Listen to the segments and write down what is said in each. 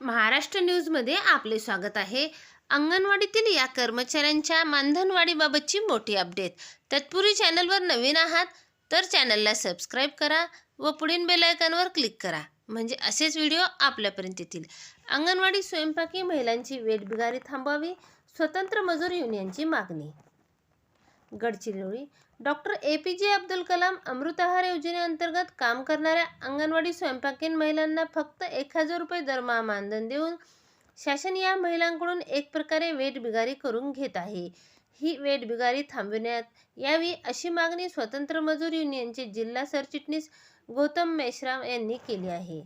महाराष्ट्र न्यूजमध्ये आपले स्वागत आहे. अंगणवाडीतील या कर्मचाऱ्यांच्या मानधनवाढीबाबतची मोठी अपडेट. तत्पूर्वी चॅनलवर नवीन आहात तर चॅनलला सबस्क्राईब करा व पुढील बेलायकॉनवर क्लिक करा म्हणजे असेच व्हिडिओ आपल्यापर्यंत येतील. अंगणवाडी स्वयंपाकी महिलांची वेठबिगारी थांबवावी स्वतंत्र मजूर युनियनची मागणी. गडचिरोली. डॉक्टर ए पी जे अब्दुल कलाम अमृत आहार योजनेअंतर्गत काम करणाऱ्या अंगणवाडी स्वयंपाकीन महिलांना फक्त एक हजार रुपये दरमहा मानधन देऊन शासन या महिलांकडून एक प्रकारे वेटबिगारी करून घेत आहे. ही वेटबिगारी थांबविण्यात यावी अशी मागणी स्वतंत्र मजूर युनियनचे जिल्हा सरचिटणीस गौतम मेश्राम यांनी केली आहे.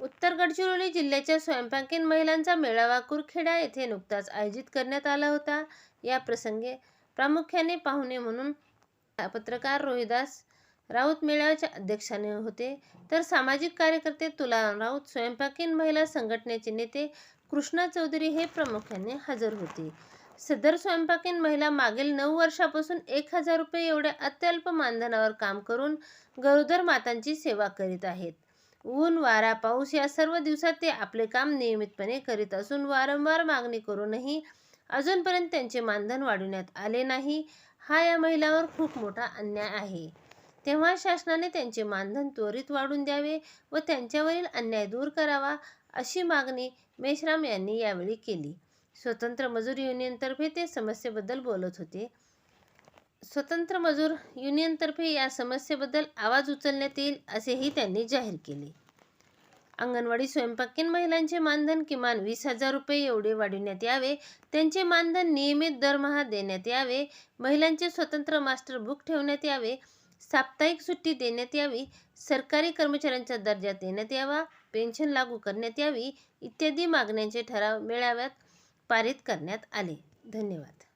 उत्तर गडचिरोली जिल्ह्याच्या स्वयंपाकीन महिलांचा मेळावा कुरखेडा येथे नुकताच आयोजित करण्यात आला होता. या प्रसंगी प्रामुख्याने पाहुणे म्हणून पत्रकार रोहिदास राऊत मेळाव्याच्या अध्यक्षाने होते. तर सामाजिक कार्यकर्ते तुलाराम राऊत स्वयंपाकीन महिला संघटनेचे नेते कृष्णा चौधरी हे प्रामुख्याने हजर होते. सदर स्वयंपाकीन महिला मागील नऊ वर्षापासून एक हजार रुपये एवढ्या अत्यल्प मानधनावर काम करून गरोदर मातांची सेवा करीत आहेत. ऊन वारा पाऊस या सर्व दिवसात ते आपले काम नियमितपणे करीत असून वारंवार मागणी करूनही अजूनपर्यंत त्यांचे मानधन वाढवण्यात आले नाही. हा या महिलांवर खूप मोठा अन्याय आहे. तेव्हा शासनाने त्यांचे मानधन त्वरित वाढवून द्यावे व त्यांच्यावरील अन्याय दूर करावा अशी मागणी मेश्राम यांनी यावेळी केली. स्वतंत्र मजूर युनियनतर्फे ते समस्येबद्दल बोलत होते. स्वतंत्र मजूर युनियनतर्फे या समस्येबद्दल आवाज उचलण्यात येईल असेही त्यांनी जाहीर केले. अंगणवाडी स्वयंपाकीन महिलांचे मानधन किमान वीस हजार रुपये एवढे वाढविण्यात यावे. त्यांचे मानधन नियमित दरमहा देण्यात यावे. महिलांचे स्वतंत्र मास्टर बुक ठेवण्यात यावे. साप्ताहिक सुट्टी देण्यात यावी. सरकारी कर्मचाऱ्यांचा दर्जा देण्यात यावा. पेन्शन लागू करण्यात यावी. इत्यादी मागण्यांचे ठराव मेळाव्यात पारित करण्यात आले. धन्यवाद.